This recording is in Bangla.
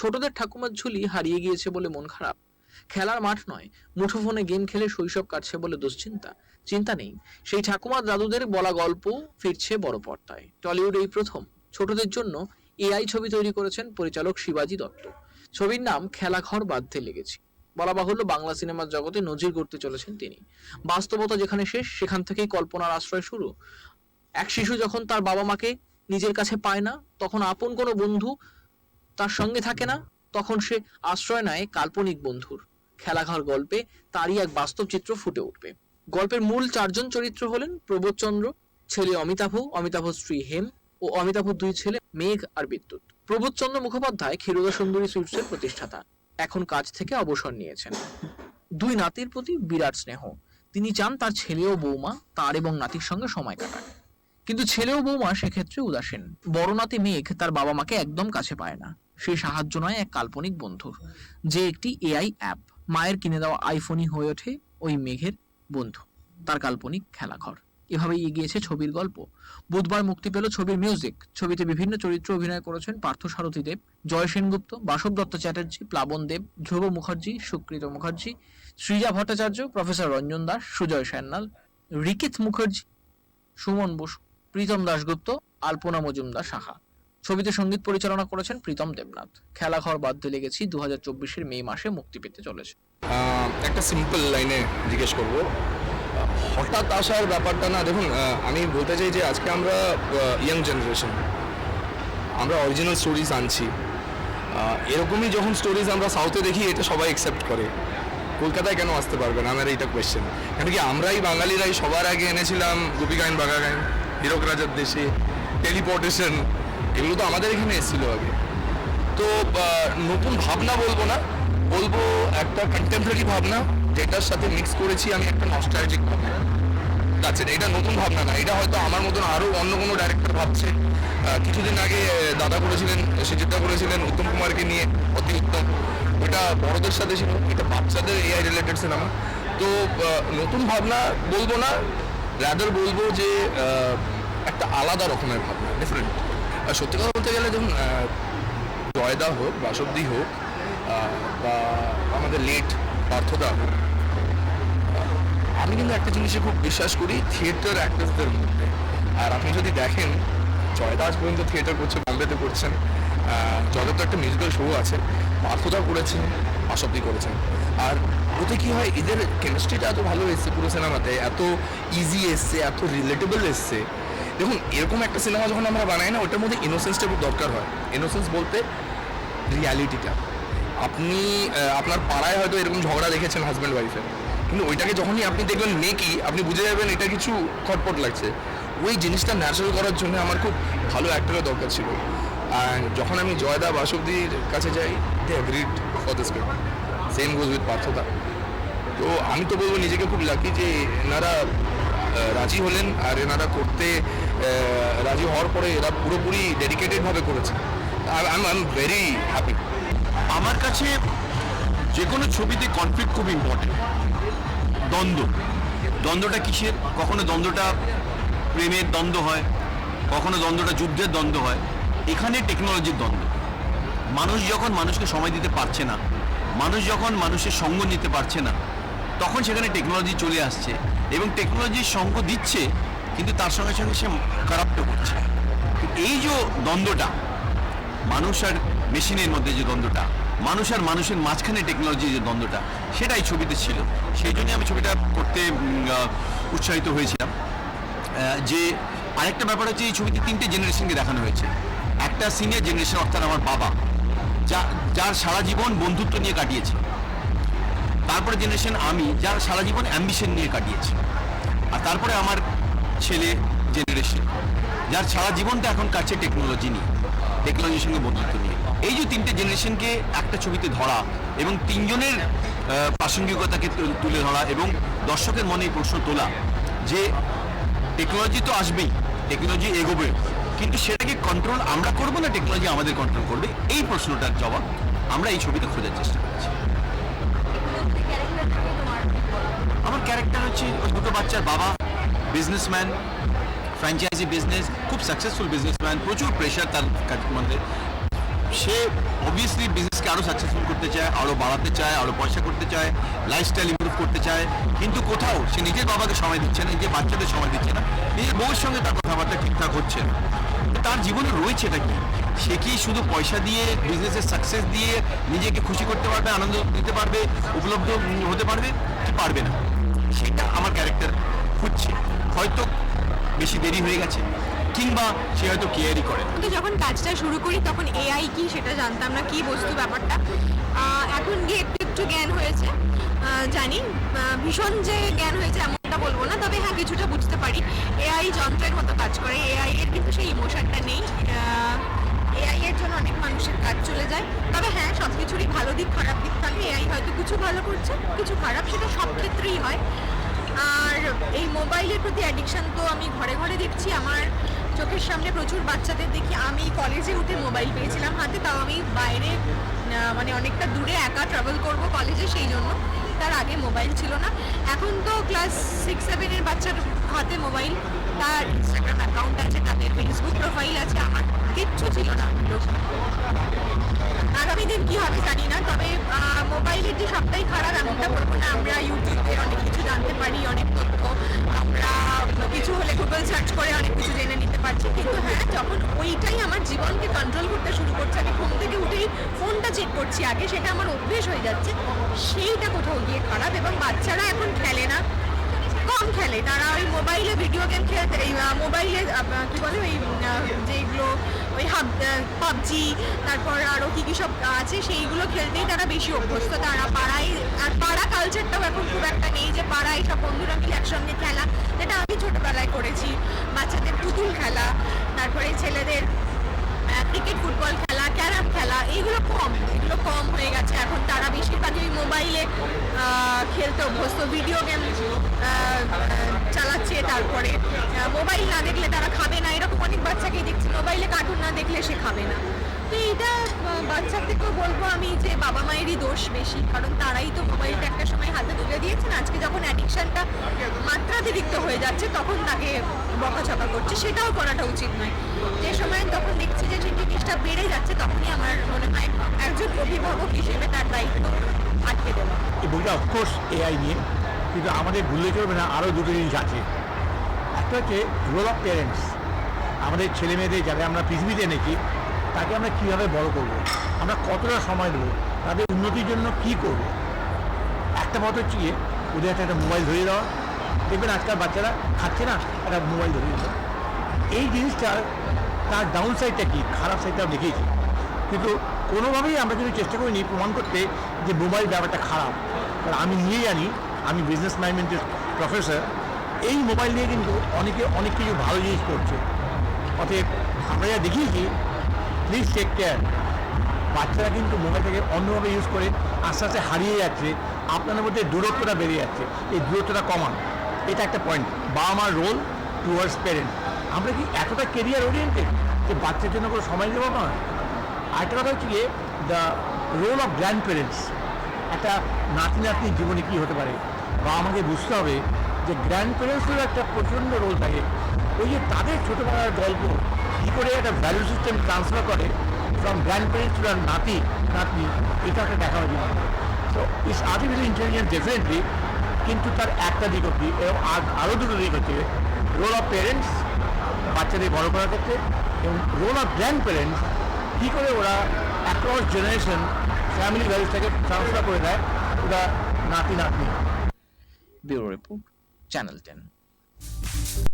ছোটদের ঠাকুমার ঝুলি হারিয়ে গিয়েছে বলে মন খারাপ। খেলার মাঠ নয়, মুঠোফোনে গেম খেলে শৈশব কাটছে বলে দুশ্চিন্তা। চিন্তা নেই, সেই ঠাকুমার দাদুদের বলা গল্প ফিরছে বড় পর্দায়। টলিউড এই প্রথম, ছোটদের জন্য এআই ছবি তৈরি করেছেন পরিচালক শিবাজি দত্ত। ছবির নাম খেলাঘর বাঁধতে লেগেছি। বলা বাহুল্য, বাংলা সিনেমার জগতে নজির করতে চলেছেন তিনি। বাস্তবতা যেখানে শেষ, সেখান থেকেই কল্পনার আশ্রয় শুরু। এক শিশু যখন তার বাবা মাকে নিজের কাছে পায় না, তখন আপন কোনো বন্ধু তার সঙ্গে থাকে না, তখন সে আশ্রয় নেয় কাল্পনিক বন্ধুর। খেলাঘর গল্পে তারই এক বাস্তব চিত্র ফুটে উঠবে। গল্পের মূল চারজন চরিত্র হলেন প্রবোধচন্দ্র ছেলে অমিতাভ অমিতাভ স্ত্রী হেম ও অমিতাভ দুই ছেলে মেঘ আর বিদ্যুৎ। প্রবোধচন্দ্র মুখোপাধ্যায় ক্ষীরোদা সুন্দরী সুইটসের প্রতিষ্ঠাতা। এখন কাজ থেকে অবসর নিয়েছেন। দুই নাতির প্রতি বিরাট স্নেহ। তিনি চান তার ছেলে ও বৌমা তার এবং নাতির সঙ্গে সময় কাটায় কিন্তু ছেলে ও বৌমা সেক্ষেত্রে উদাসীন। বড় নাতি মেঘ তার বাবা মাকে একদম কাছে পায় না। সেই সাহায্য নয়, এক কাল্পনিক বন্ধুর। যে একটি এআই অ্যাপ, মায়ের কিনে দেওয়া আইফোনই হয়ে ওঠে ওই মেঘের বন্ধু, তার কাল্পনিক খেলাঘর। এভাবেই এগিয়েছে ছবির গল্প। বুধবার মুক্তি পেল ছবির মিউজিক। ছবিতে বিভিন্ন চরিত্র অভিনয় করেছেন পার্থ সারথী দেব, জয় সেনগুপ্ত, বাসব দত্ত চ্যাটার্জি, প্লাবন দেব, ধ্রুব মুখার্জি, সুকৃত মুখার্জি, সৃজা ভট্টাচার্য, প্রফেসর রঞ্জন দাস, সুজয় সান্যাল রিকিত মুখার্জি, সুমন বসু, প্রীতম দাশগুপ্ত, আলপনা মজুমদার সাহা। ছবিতে সংগীত পরিচালনা করেছেন প্রীতম দেবনাথ। খেলাঘর বাধ্য লেগেছি দু হাজার চব্বিশের মে মাসে মুক্তি পেতে চলেছে। একটা সিম্পল লাইনে জিজ্ঞেস করব। হঠাৎ আসার ব্যাপারটা না, দেখুন আমি বলতে চাই যে আজকে আমরা ইয়াং জেনারেশন আমরা অরিজিনাল স্টোরিজ আনছি। এরকমই যখন স্টোরিজ আমরা সাউথে দেখি, এটা সবাই অ্যাকসেপ্ট করে। কলকাতায় কেন আসতে পারবে না? আমার এইটা কোয়েশ্চেন কেন কি, আমরাই বাঙালিরাই সবার আগে এনেছিলাম গোপী গায়ন বাঘা গায়ন হীরক রাজার দেশে টেলিপোর্টেশন এগুলো তো আমাদের এখানে এসেছিল আগে। তো নতুন ভাবনা বলব না, বলব একটা কন্টেম্পোরারি ভাবনা, যেটার সাথে মিক্স করেছি আমি একটা নস্টালজিক ভাবনা। আছে এটা নতুন ভাবনা না, এটা হয়তো আমার মতন আরও অন্য কোনো ডাইরেক্টর ভাবছে। কিছুদিন আগে দাদা করেছিলেন, সুচিত্রা করেছিলেন, উত্তম কুমারকে নিয়ে অতি উত্তম। এটা বড়দের সাথে ছিল, এটা বাচ্চাদের এআই রিলেটেড সিনেমা তো নতুন ভাবনা বলব না রাদার বলব যে একটা আলাদা রকমের ভাবনা ডিফারেন্ট সত্যি কথা বলতে গেলে দেখুন জয়দা হোক, বাসন্তী হোক বা আমাদের লেট পার্থদা হোক আমি কিন্তু একটা জিনিসে খুব বিশ্বাস করি থিয়েটার অ্যাক্টার্সদের মধ্যে। আর আপনি যদি দেখেন, জয়দা আজ পর্যন্ত থিয়েটার করছে বম্বেতে করছেন জয়দার তো একটা মিউজিক্যাল শো আছে, পার্থদা করেছেন, বাসন্তী করেছেন। আর ওতে কি হয়, এদের কেমিস্ট্রিটা এত ভালো এসছে পুরো সিনেমাতে এত ইজি এসছে, এত রিলেটেবল এসছে দেখুন, এরকম একটা সিনেমা যখন আমরা বানাই না, ওটার মধ্যে ইনোসেন্সটা খুব দরকার হয়। ইনোসেন্স বলতে রিয়ালিটিটা আপনি আপনার পাড়ায় হয়তো এরকম ঝগড়া দেখেছেন হাজব্যান্ড ওয়াইফের কিন্তু ওইটাকে যখনই আপনি দেখবেন নেকি আপনি বুঝে যাবেন এটা কিছু খটপট লাগছে। ওই জিনিসটা ন্যাচারাল করার জন্য আমার খুব ভালো অ্যাক্টরের দরকার ছিল। অ্যান্ড যখন আমি জয়দা বাসুবদির কাছে যাই they agreed for the script same goes with পার্থদা। তো আমি তো বলব নিজেকে খুব লাকি যে এনারা রাজি হলেন আর এনারা করতে রাজি হওয়ার পরে এরা পুরোপুরি ডেডিকেটেড ভাবে করেছে। আই এম ভেরি হ্যাপি আমার কাছে যে কোনো ছবিতে কনফ্লিক্ট খুব ইম্পর্টেন্ট দ্বন্দ্ব। দ্বন্দ্বটা কিসের? কখনো দ্বন্দ্বটা প্রেমের দ্বন্দ্ব হয়, কখনো দ্বন্দ্বটা যুদ্ধের দ্বন্দ্ব হয়। এখানে টেকনোলজির দ্বন্দ্ব। মানুষ যখন মানুষকে সময় দিতে পারছে না, মানুষ যখন মানুষের সঙ্গ নিতে পারছে না, তখন সেখানে টেকনোলজি চলে আসছে এবং টেকনোলজির সঙ্গ দিচ্ছে কিন্তু তার সঙ্গে সঙ্গে সে খারাপটা করছে। এই যে দ্বন্দ্বটা, মানুষ আর মেশিনের মধ্যে যে দ্বন্দ্বটা, মানুষ আর মানুষের মাঝখানে টেকনোলজির যে দ্বন্দ্বটা, সেটাই ছবিতে ছিল। সেই জন্যই আমি ছবিটা করতে উৎসাহিত হয়েছিলাম। যে আরেকটা ব্যাপার হচ্ছে এই ছবিতে তিনটে জেনারেশনকে দেখানো হয়েছে। একটা সিনিয়র জেনারেশন অর্থাৎ আমার বাবা, যা, যার সারা জীবন বন্ধুত্ব নিয়ে কাটিয়েছে। তারপরে জেনারেশন আমি, যার সারা জীবন অ্যাম্বিশন নিয়ে কাটিয়েছি। আর তারপরে আমার ছেলে জেনারেশন যার সারা জীবনটা এখন কাটছে টেকনোলজি নিয়ে টেকনোলজির সঙ্গে বন্ধুত্ব নিয়ে। এই যে তিনটে জেনারেশনকে একটা ছবিতে ধরা এবং তিনজনের প্রাসঙ্গিকতাকে তুলে ধরা এবং দর্শকের মনে এই প্রশ্ন তোলা যে টেকনোলজি তো আসবেই টেকনোলজি এগোবে কিন্তু সেটাকে কন্ট্রোল আমরা করব না টেকনোলজি আমাদের কন্ট্রোল করবে? এই প্রশ্নটার জবাব আমরা এই ছবিতে খোঁজার চেষ্টা করছি। আমার ক্যারেক্টার হচ্ছে ওই দুটো বাচ্চার বাবা বিজনেসম্যান ফ্র্যাঞ্চাইজি বিজনেস খুব সাকসেসফুল বিজনেসম্যান প্রচুর প্রেশার তার মধ্যে। সে অবভিয়াসলি বিজনেসকে আরও সাকসেসফুল করতে চায় আরও বাড়াতে চায় আরও পয়সা করতে চায় লাইফস্টাইল ইমপ্রুভ করতে চায়। কিন্তু কোথাও সে নিজের বাবাকে সময় দিচ্ছে না, নিজের বাচ্চাদের সময় দিচ্ছে না, নিজের বউয়ের সঙ্গে তার কথাবার্তা ঠিকঠাক হচ্ছে না। তার জীবনে রয়েছে এটা কি? সে কি শুধু পয়সা দিয়ে বিজনেসের সাকসেস দিয়ে নিজেকে খুশি করতে পারবে, আনন্দ দিতে পারবে, উপলব্ধ হতে পারবে? কি পারবে না। সেটা আমার ক্যারেক্টার খুঁজছে। হয়তো বেশি দেরি হয়ে গেছে, কিংবা সে হয়তো কেয়ারই করে। কিন্তু যখন কাজটা শুরু করি, তখন এআই কি সেটা জানতাম না, কি বস্তু ব্যাপারটা? এখন গিয়ে একটু একটু জ্ঞান হয়েছে। জানি। ভীষণ যে জ্ঞান হয়েছে এমনটা বলব না, তবে হ্যাঁ কিছুটা বুঝতে পারি। এআই যন্ত্রের মতো কাজ করে। এআই এর কিন্তু সেই ইমোশনটা নেই। এআই এর জন্য অনেক মানুষের কাজ চলে যায়। তবে হ্যাঁ সব কিছুরই ভালো দিক, খারাপ দিক। থাকে এআই হয়তো কিছু ভালো করছে, কিছু খারাপ, সেটা সব ক্ষেত্রেই হয়। আর এই মোবাইলের প্রতি অ্যাডিকশান তো আমি ঘরে ঘরে দেখছি। আমার চোখের সামনে প্রচুর বাচ্চাদের দেখি। আমি কলেজে উঠে মোবাইল পেয়েছিলাম হাতে। তাও আমি বাইরে মানে অনেকটা দূরে একা ট্রাভেল করব কলেজে সেই জন্য। তার আগে মোবাইল ছিল না। এখন তো ক্লাস সিক্স সেভেনের বাচ্চার হাতে মোবাইল তার ইনস্টাগ্রাম অ্যাকাউন্ট আছে তাদের ফেসবুক প্রোফাইল আছে। আমার কিচ্ছু ছিল না। আগামী দিন কি হবে জানি না। তবে আহ, মোবাইলের যে সবটাই খারাপ, এমনটা করব না। আমরা ইউটিউবে অনেক কিছু জানতে পারি, অনেক তথ্য। আমরা কিছু হলে গুগল সার্চ করে অনেক কিছু জেনে নিতে পারছি। কিন্তু হ্যাঁ যখন ওইটাই আমার জীবনকে কন্ট্রোল করতে শুরু করছে, আমি ফোন থেকে উঠেই ফোনটা চেক করছি আগে, সেটা আমার অভ্যেস হয়ে যাচ্ছে। সেইটা কোথাও গিয়ে খারাপ এবং বাচ্চারা এখন খেলে না। খেলে। তারা ওই মোবাইলে ভিডিও গেম খেলতে, এই মোবাইলে কি বলে ওই যেগুলো, ওই হাব পাবজি তারপর আরও কী কী সব আছে, সেইগুলো খেলতেই তারা বেশি অভ্যস্ত। তারা পাড়ায়, আর পাড়া কালচারটাও এখন খুব একটা নেই যে পাড়ায় সব বন্ধুরা মিলে একসঙ্গে খেলা, যেটা আমি ছোটবেলায় করেছি। বাচ্চাদের পুতুল খেলা, তারপরে ছেলেদের ক্রিকেট ফুটবল খেলা, ক্যারাম খেলা এইগুলো কম, এগুলো কম হয়ে গেছে। এখন তারা বেশিরভাগই মোবাইলে খেলতে অভ্যস্ত। ভিডিও গেম চালাচ্ছে তারপরে। মোবাইল না দেখলে তারা খাবে না। এরকম অনেক বাচ্চাকেই দেখছি। মোবাইলে কার্টুন না দেখলে সে খাবে না। তো এইটা বাচ্চার থেকেও বলব আমি যে বাবা মায়েরই দোষ বেশি। কারণ তারাই তো মোবাইলটা একটা সময় হাতে তুলে দিয়েছেন। আজকে যখন অ্যাডিকশানটা মাত্রাতিরিক্ত হয়ে যাচ্ছে, তখন তাকে বকাঝকা করছে। সেটাও করাটা উচিত নয়। যে সময় তখন দেখছি যে সেই জিনিসটা বেড়ে যাচ্ছে, তখনই আমার মনে হয় একজন অভিভাবক হিসেবে তার দায়িত্ব আটকে দেওয়া। বইটা অফকোর্স এআই নিয়ে কিন্তু আমাদের ভুললে চলবে না, আরও দুটো জিনিস আছে। একটা হচ্ছে রোল অফ প্যারেন্টস আমাদের ছেলে মেয়েদের যারা আমরা পৃথিবীতে এনেছি, তাকে আমরা কীভাবে বড় করব? আমরা কতটা সময় দেবো? তাদের উন্নতির জন্য কি করব? একটা মত হচ্ছে গিয়ে, ওদের একটা একটা মোবাইল ধরিয়ে দেওয়া। দেখবেন আজকাল বাচ্চারা খাচ্ছে না, একটা মোবাইল ধরিয়ে দেওয়া। এই জিনিসটা, তার ডাউন সাইডটা কী? খারাপ সাইডটাও দেখিয়েছি। কিন্তু কোনোভাবেই আমরা কিন্তু চেষ্টা করিনি প্রমাণ করতে যে মোবাইল ব্যাপারটা খারাপ। আমি নিয়ে জানি আমি বিজনেস ম্যানেজমেন্টের প্রফেসর এই মোবাইল নিয়ে কিন্তু অনেকে অনেক কিছু ভালো জিনিস করছে। অতএব আমরা যা দেখিয়েছি প্লিজ টেক কেয়ার বাচ্চারা কিন্তু মোবাইলটাকে অন্যভাবে ইউজ করে, আস্তে আস্তে হারিয়ে যাচ্ছে, আপনাদের মধ্যে দূরত্বটা বেড়ে যাচ্ছে। এই দূরত্বটা কমান। এটা একটা পয়েন্ট বাবা মার রোল টুয়ার্ডস প্যারেন্ট আমরা কি এতটা কেরিয়ার ওরিয়েন্টেড যে বাচ্চার জন্য কোনো সময় দেবো না? আরেকটা কথা হচ্ছে গিয়ে the role of grandparents একটা নাতি নাতনির জীবনে কী হতে পারে? বা আমাকে বুঝতে হবে যে গ্র্যান্ড প্যারেন্টসেরও একটা প্রচণ্ড রোল থাকে। ওই যে তাদের ছোটোবেলার গল্প, কী করে একটা ভ্যালু সিস্টেম ট্রান্সফার করে ফ্রম গ্র্যান্ড প্যারেন্টস টু নাতি, নাতনি, এটা একটা দেখা উচিত তো ইস আর্টিফিশিয়াল ইন্টেলিজেন্স ডেফিনেটলি কিন্তু তার একটা দিক অব্দি এবং আর- আরও দুটো দিক হচ্ছে রোল অফ প্যারেন্টস বাচ্চাদের বড় করার ক্ষেত্রে, এবং রোল অফ গ্র্যান্ড প্যারেন্টস কী করে ওরা অ্যাক্রস জেনারেশন ফ্যামিলি ভ্যালুসটাকে ট্রান্সফার করে দেয় নাতি নাতনি ব্যুরো রিপোর্ট চ্যানেল টেন।